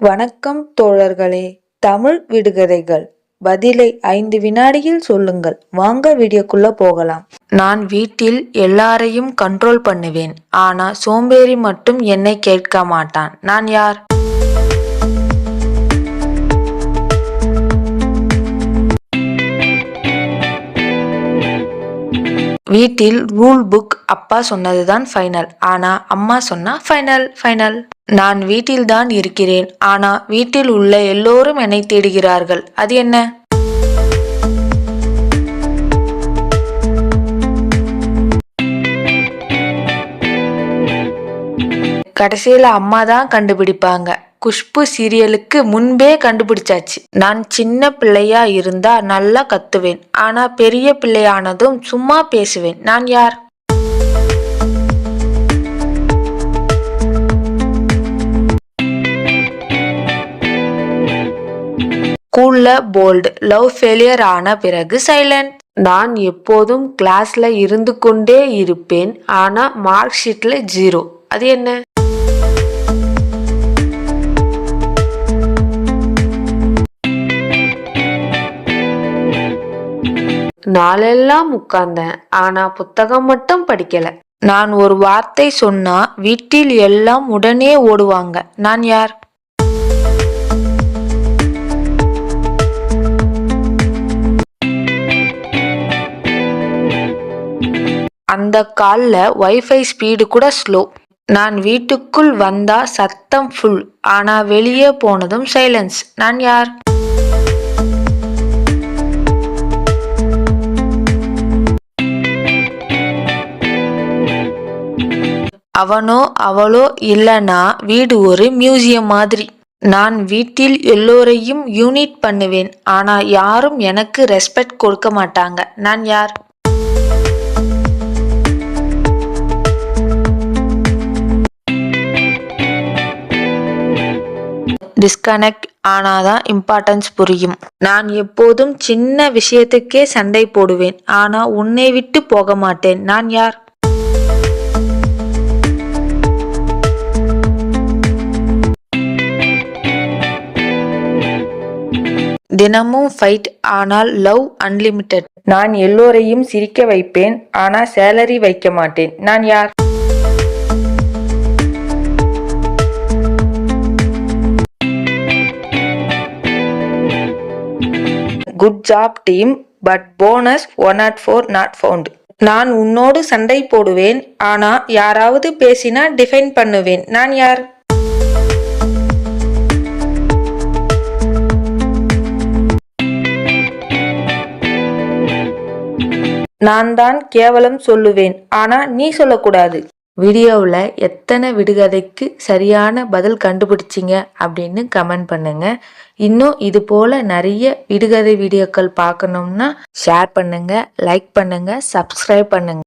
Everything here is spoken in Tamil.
வணக்கம் தோழர்களே தமிழ் விடுகதைகள். பதிலை ஐந்து வினாடியில் சொல்லுங்கள். வாங்க வீடியோக்குள்ள போகலாம். நான் வீட்டில் எல்லாரையும் கண்ட்ரோல் பண்ணுவேன். ஆனா சோம்பேறி மட்டும் என்னை கேட்க மாட்டான். நான் யார்? வீட்டில் ரூல் புக் அப்பா சொன்னதுதான் ஃபைனல் ஆனா அம்மா சொன்னா ஃபைனல் ஃபைனல் நான் வீட்டில்தான் இருக்கிறேன். ஆனா வீட்டில் உள்ள எல்லோரும் என்னை தேடுகிறார்கள். அது என்ன? கடைசியில அம்மா தான் கண்டுபிடிப்பாங்க. குஷ்பு சீரியலுக்கு முன்பே கண்டுபிடிச்சாச்சு. நான் சின்ன பிள்ளையா இருந்தா நல்லா கத்துவேன். ஆனா பெரிய பிள்ளையானதும் சும்மா பேசுவேன். நான் யார்? ஸ்கூல்ல போல்டு லவ் ஃபெயிலியர் ஆன பிறகு சைலண்ட். நான் எப்போதும் கிளாஸ்ல இருந்து கொண்டே இருப்பேன். ஆனா மார்க் ஷீட்ல ஜீரோ. அது என்ன? நாளெல்லாம் உட்கார்ந்தேன். ஆனா புத்தகம் மட்டும் படிக்கல. நான் ஒரு வார்த்தை சொன்னா வீட்டில் எல்லாம் உடனே ஓடுவாங்க. நான் யார்? அந்த காலில் ஒய்ஃபை ஸ்பீடு கூட ஸ்லோ நான் வீட்டுக்குள் வந்தா சத்தம் ஃபுல் ஆனா வெளியே போனதும் சைலன்ஸ் நான் யார்? அவனோ அவளோ இல்லனா வீடு ஒரு மியூசியம் மாதிரி. நான் வீட்டில் எல்லோரையும் யூனிட் பண்ணுவேன் ஆனா யாரும் எனக்கு ரெஸ்பெக்ட் கொடுக்க மாட்டாங்க. நான் யார்? டிஸ்கனெக்ட் ஆனாதான் இம்பார்ட்டன்ஸ் புரியும். நான் எப்போதும் சின்ன விஷயத்துக்கே சண்டை போடுவேன். ஆனா உன்னை விட்டு போக மாட்டேன். நான் யார்? தினமும் ஃபைட் ஆனால் லவ் அன்லிமிட்டெட் நான் எல்லோரையும் சிரிக்க வைப்பேன். ஆனால் சேலரி வைக்க மாட்டேன். நான் யார்? Job team but bonus one not four not found நான் உன்னோடு சண்டை போடுவேன் ஆனா யாராவது பேசினா டிஃபைன் பண்ணுவேன். நான் யார்? நான் தான் கேவலம் சொல்லுவேன் ஆனா நீ சொல்லக்கூடாது. வீடியோவில் எத்தனை விடுகதைக்கு சரியான பதில் கண்டுபிடிச்சிங்க அப்படின்னு கமெண்ட் பண்ணுங்க. இன்னும் இது போல நிறைய விடுகதை வீடியோக்கள் பார்க்கணும்னா ஷேர் பண்ணுங்க லைக் பண்ணுங்க சப்ஸ்கிரைப் பண்ணுங்க.